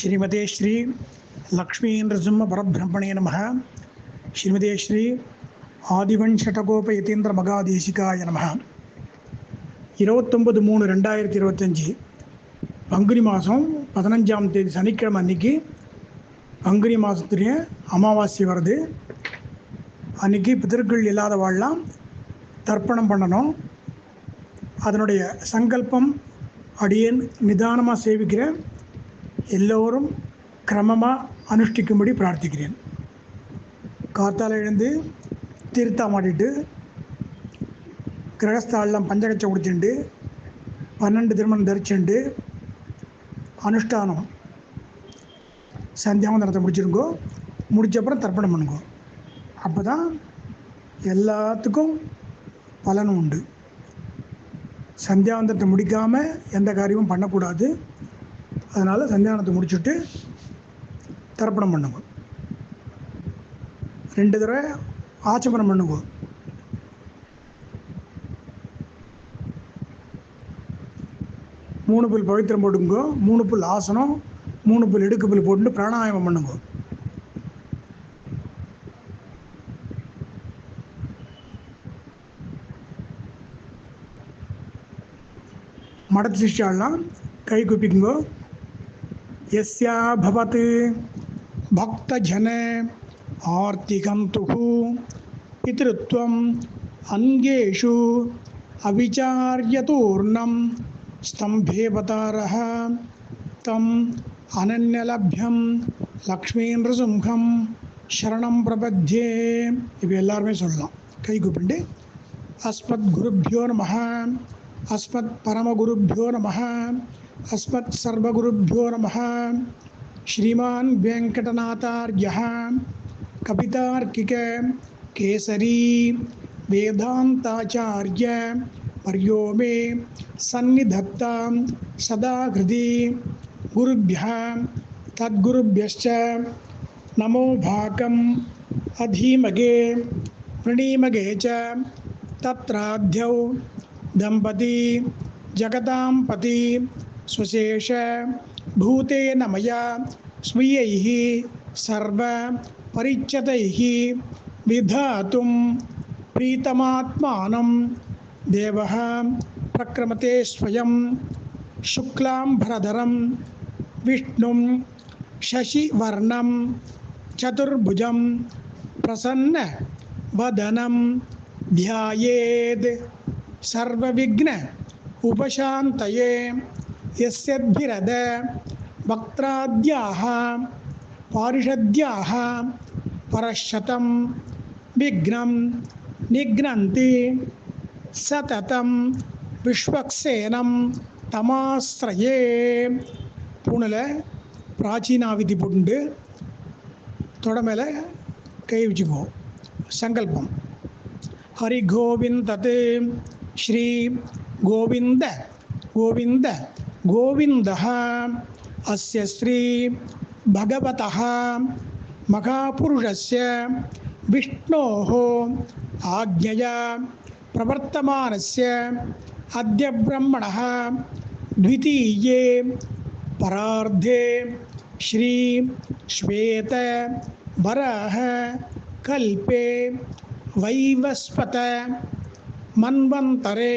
ஸ்ரீமதே ஸ்ரீ லக்ஷ்மீந்திர சிம்ம பரபிரம்மணே நம ஸ்ரீமதே ஸ்ரீ ஆதிவன் ஷடகோப யதீந்திர மகாதேசிகாய நம இருபத்தொம்பது மூணு ரெண்டாயிரத்தி இருபத்தஞ்சி பங்குனி மாதம் பதினஞ்சாம் தேதி சனிக்கிழமை அன்னைக்கு பங்குனி மாதத்துடைய அமாவாசை வருது. அன்னைக்கு பிதர்கள் இல்லாத வாழலாம் தர்ப்பணம் பண்ணணும். அதனுடைய சங்கல்பம் அடியேன் நிதானமாக சேவிக்கிற எல்லோரும் கிரமமாக அனுஷ்டிக்கும்படி பிரார்த்திக்கிறேன். காத்தால் எழுந்து தீர்த்தா மாட்டிட்டு கிரகஸ்தாலெலாம் பஞ்சகச்சை குடிச்சுண்டு பன்னெண்டு திருமணம் தரிச்சுண்டு அனுஷ்டானம் சந்தியாவந்தனத்தை முடிச்சிருங்கோ முடிச்சப்புறம் தர்ப்பணம் பண்ணுங்கோ. அப்போ தான் எல்லாத்துக்கும் பலனும் உண்டு. சந்தியாவந்தனத்தை முடிக்காமல் எந்த காரியமும் பண்ணக்கூடாது. அதனால் சந்தியானத்தை முடிச்சுட்டு தர்ப்பணம் பண்ணுங்க. ரெண்டு தடவை ஆச்சமனம் பண்ணுங்க. மூணு புல் பவித்திரம் போட்டுங்க. மூணு புல் ஆசனம் மூணு புல் இடுக்கு புல் போட்டு பிராணாயாமம் பண்ணுங்க. மடத்து சிஷ்யாலாம் கை குப்பிக்குங்கோ. यस्या भवत् भक्तजन आर्तिकन्तुः पितृत्वम् अन्येषु अविचार्यतूर्णं स्तम्भेवतारः तम् अनन्यलभ्यं லக்ஷ்மீந்திரசிம்ஹம் சரணம் பிரபத்யே இப்போ எல்லாருமே சொல்லலாம் கை கூப்பிண்டு அஸ்மத் குருப்பியோ நம அஸ்மத் பரமகுருப்பியோ நம अस्मत् सर्वगुरुभ्यो नमः। श्रीमान् वेङ्कटनाथार्यः कपितार्किक, केसरी, वेदान्ताचार्य पर्यो मे सन्निधत्तां सदा हृदि गुरुभ्यः, तद्गुरुभ्यश्च, नमो भाकम् अधीमगे, प्रणीमगे च तत्राध्यौ दम्पती जगतां पति स्वशेष भूतेन मया, स्वीयैः सर्वपरिच्यतैः विधातुं प्रीतमात्मानं। देवः प्रक्रमते स्वयं शुक्लाम्भरधरं, विष्णुं शशिवर्णं, चतुर्भुजं प्रसन्नवदनं ध्यायेद्। सर्वविघ्न उपशान्तये எஸ்யத்பிரத வக்திராத்யாக பாரிஷத்யாக பரஷதம் விக்னம் நிக்னந்தி சததம் விஸ்வக்சேனம் தமாஸ்ரயே பூனில் பிராச்சீனாவிதி புண்டு தொடமையில் கை வச்சுக்குவோம் சங்கல்பம் ஹரி கோவிந்தது ஸ்ரீ கோவிந்த கோவிந்த गोविन्दः, अस्य श्री भगवतः महापुरुषस्य विष्णोः आज्ञया प्रवर्तमानस्य अद्य ब्रह्मणः द्वितीये परार्धे श्री श्वेत वराह कल्पे वैवस्पत मन्वन्तरे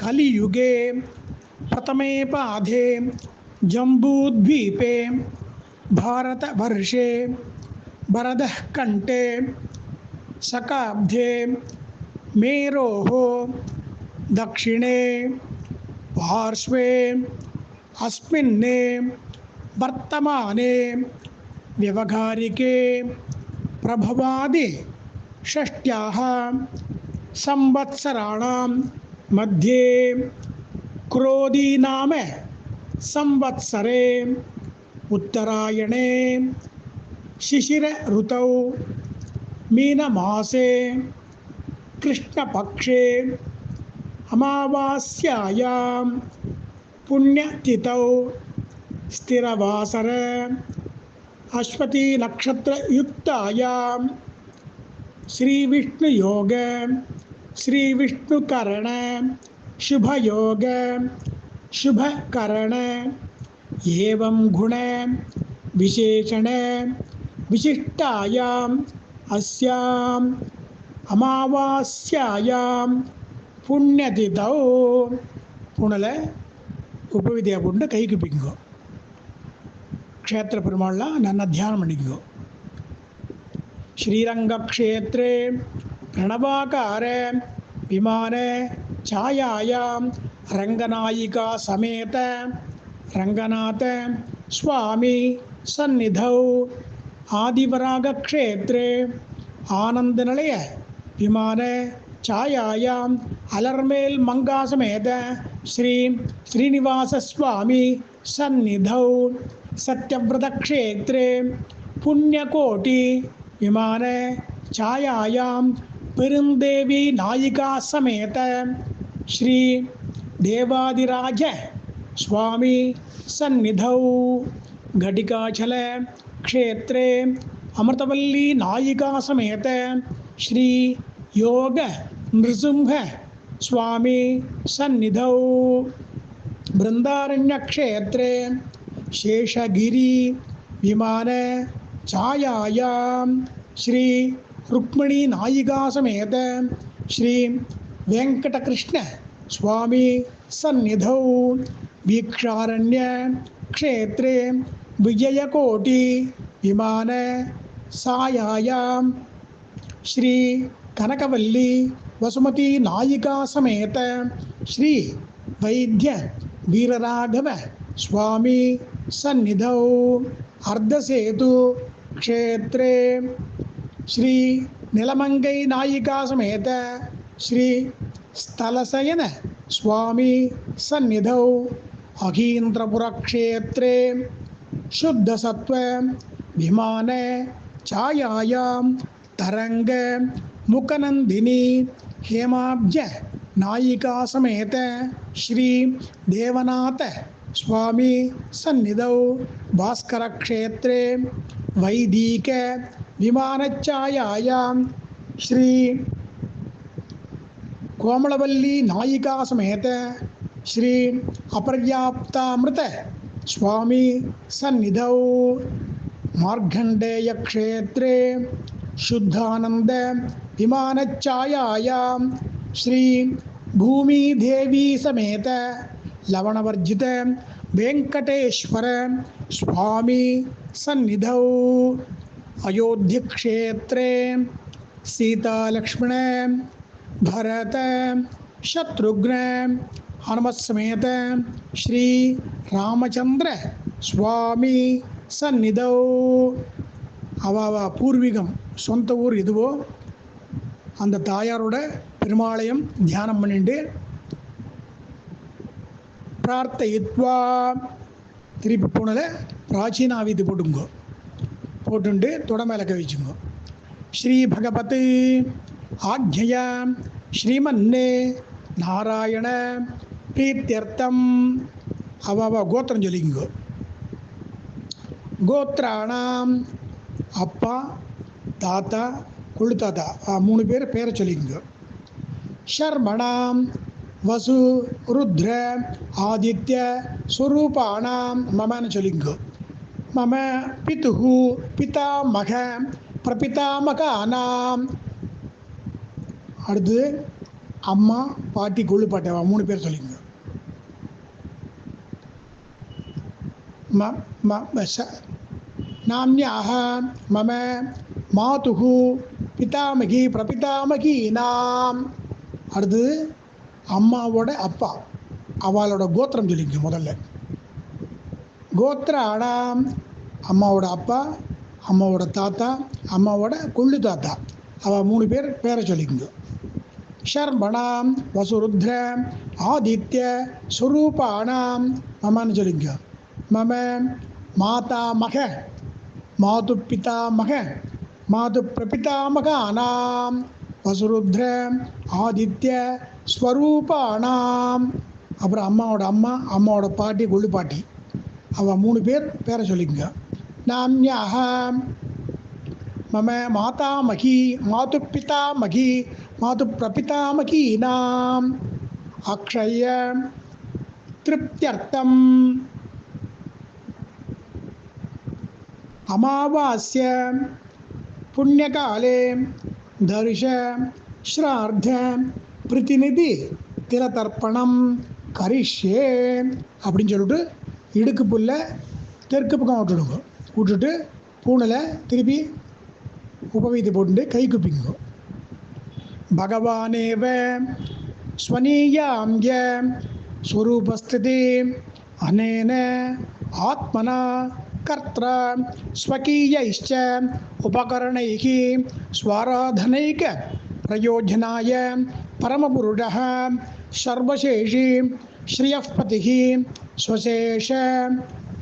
कलियुगे प्रथमे पाधे जम्बूद्वीपे भारतवर्षे भरतः कण्ठे शकाब्धे मेरोः दक्षिणे पार्श्वे अस्मिन्ने वर्तमाने व्यवहारिके प्रभवादि षष्ट्याः संवत्सराणां मध्ये क्रोधी नाम संवत्सरे उत्तरायणे शिशिरऋतौ मीनमासे कृष्णपक्षे अमावास्यायां पुण्यतिथौ स्थिरवासर अश्वतीनक्षत्रयुक्तायां श्रीविष्णुयोग श्रीविष्णुकरण शुभयोग शुभकरण ஏவம் குண விசேஷண விசிஷ்டாயாம் அஸ்யாம் அமாவாஸ்யாயாம் புண்ணியதிதௌ புனலை உபவிதியா போட்டு கை குப்பிங்கோ க்ஷேத்திர பெருமாள்லாம் நல்லா தியானம் பண்ணிக்கோ ஸ்ரீரங்கக்ஷேத்ரே பிரணவாகார விமான छायायां रङ्गनायिका समेत रङ्गनाथ स्वामी सन्निधौ आदिवरागक्षेत्रे आनन्दनिलय विमान छायायाम् अलर्मेल् मङ्गासमेत श्री श्रीनिवासस्वामी सन्निधौ सत्यव्रतक्षेत्रे पुण्यकोटि विमान छायायां पेरुन्देवी नायिका समेत श्री देवादिराज स्वामी सन्निधौ। घटिकाचल क्षेत्रे अमृतवल्ली नायिका समेत श्री योग नृसिंह स्वामी सन्निधौ। बृन्दारण्यक्षेत्रे शेषगिरी विमान छायायां। श्री रुक्मिणी नायिका समेत श्री वेङ्कटकृष्ण स्वामी सन्निधौ वीक्षारण्य क्षेत्रे विजयकोटि विमान सायायां श्री कनकवल्ली वसुमती नायिका समेत श्री वैद्य वीरराघव स्वामी सन्निधौ अर्धसेतु क्षेत्रे श्री निलमङ्गै नायिका समेत ஸ்ரீ ஸ்தலசயன சுவாமி சந்நிதௌ அகீந்திரபுரக்ஷேத்ரே சுத்தசத்வ விமான சாயாயாம் தரங்க முகநந்தினி ஹேமாப்ஜ நாயிகா சமேத ஸ்ரீ தேவநாத சுவாமி சந்நிதௌ பாஸ்கரக்ஷேத்ரே வைதீக விமானச்சாயாயாம் ஸ்ரீ कोमलवल्ली नायिका समेत श्री अपर्याप्तामृत स्वामी सन्निधौ मार्कण्डेयक्षेत्रे शुद्धानन्द विमानच्छायायां श्री भूमिदेवी समेत लवणवर्जित वेङ्कटेश्वर स्वामी सन्निधौ अयोध्यक्षेत्रे सीतालक्ष्मण भरत शत्रुघ्न हनुमत्समेत श्री ராமச்சந்திர சுவாமி சந்நிதௌ அவ பூர்வீகம் சொந்த ஊர் இதுவோ அந்த தாயாரோட பெருமாளையும் தியானம் பண்ணிட்டு பிரார்த்தயித்வா திருப்பி போனல பிராச்சீனாவிதி போட்டுங்கோ போட்டுண்டு தொட மேலே கவிச்சுங்கோ ஸ்ரீ பகவத் ஆக்ஞயா ஸ்ரீமன்னே நாராயண பிரீத்தியர்த்தம். அவ கோத்திரம் சொல்லிங்கோ கோத்ராணாம் அப்பா தாத்தா கொள்ளு தாத்தா மூணு பேர் பேரை சொல்லிங்க ஷர்மணாம் வசு ருத்ர ஆதித்ய சுரூபானாம் மமன்னு சொல்லிங்க மம பிதுகு பிதாமக பிரபிதாமக பிரபிதாமகானாம் அடுத்து அம்மா பாட்டி கொள்ளுப்பாட்டவா மூணு பேர் சொல்லிங்க ம ம ச. மம மாதுகு பிதாமகி பிரபிதாமகி நாம். அடுத்து அம்மாவோட அப்பா. அவளோட கோத்திரம் சொல்லிங்க முதல்ல. கோத்திர ஆடாம் அம்மாவோட அப்பா அம்மாவோட தாத்தா அம்மாவோட கொள்ளு தாத்தா. அவள் மூணு பேர் பேரை சொல்லிக்கோங்க. ஷர்மணாம் வசுருத்ர ஆதித்ய சுரூபானாம் மமன்னு சொல்லிங்க மம மாதா மக மாது பிதாமக மாது பிரபிதாமக ஆனாம் வசுருத்ர ஆதித்ய ஸ்வரூபானாம் அப்புறம் அம்மாவோட அம்மா அம்மாவோட பாட்டி கொள்ளு பாட்டி. அவள் மூணு பேர் பேரை சொல்லிக்கங்க நாம்யாக மம மாதாமகி மாது பிதாமகி மாது பிரபிதாமகீனாம். அக்ஷய திருப்தியர்த்தம். அமாவாசிய புண்ணியகாலே தர்ஷ ஸ்ரார்த்த பிரதிநிதி திலதர்ப்பணம் கரிஷே அப்படின்னு சொல்லிட்டு இடுக்கு புல்ல தெற்கு பக்கம் விட்டுடுங்க. விட்டுட்டு பூனில் திருப்பி உபவீதி போட்டு கை குப்பிங்க भगवानेव स्वनीयां य स्वरूपस्थिति अनेन आत्मना कर्त स्वकीयश्च उपकरणैः स्वाराधनैक प्रयोजनाय परमपुरुषः सर्वशेषी श्रियपति स्वशेष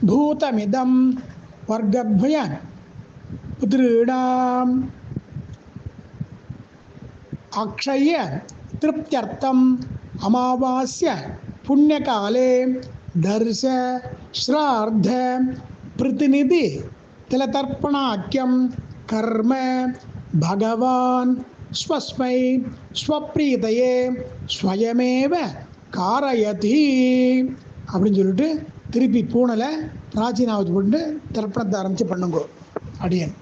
भूतमिदं वर्गद्वय पुत्रीणां அக்ஷய திருப்தியர்த்தம் अमावास्य புண்ணியகாலே தர்ச ஸ்ரார்த்த பிரதிநிதி திலதர்ப்பணாக்கியம் கர்ம பகவான் ஸ்வஸ்மை ஸ்வப்ரீதையே ஸ்வயமேவ காரயதி அப்படின்னு சொல்லிட்டு திருப்பி பூனலை பிராச்சீனாவது போட்டு தர்ப்பணத்தை ஆரம்பித்து பண்ணுங்கோ. அடியன்.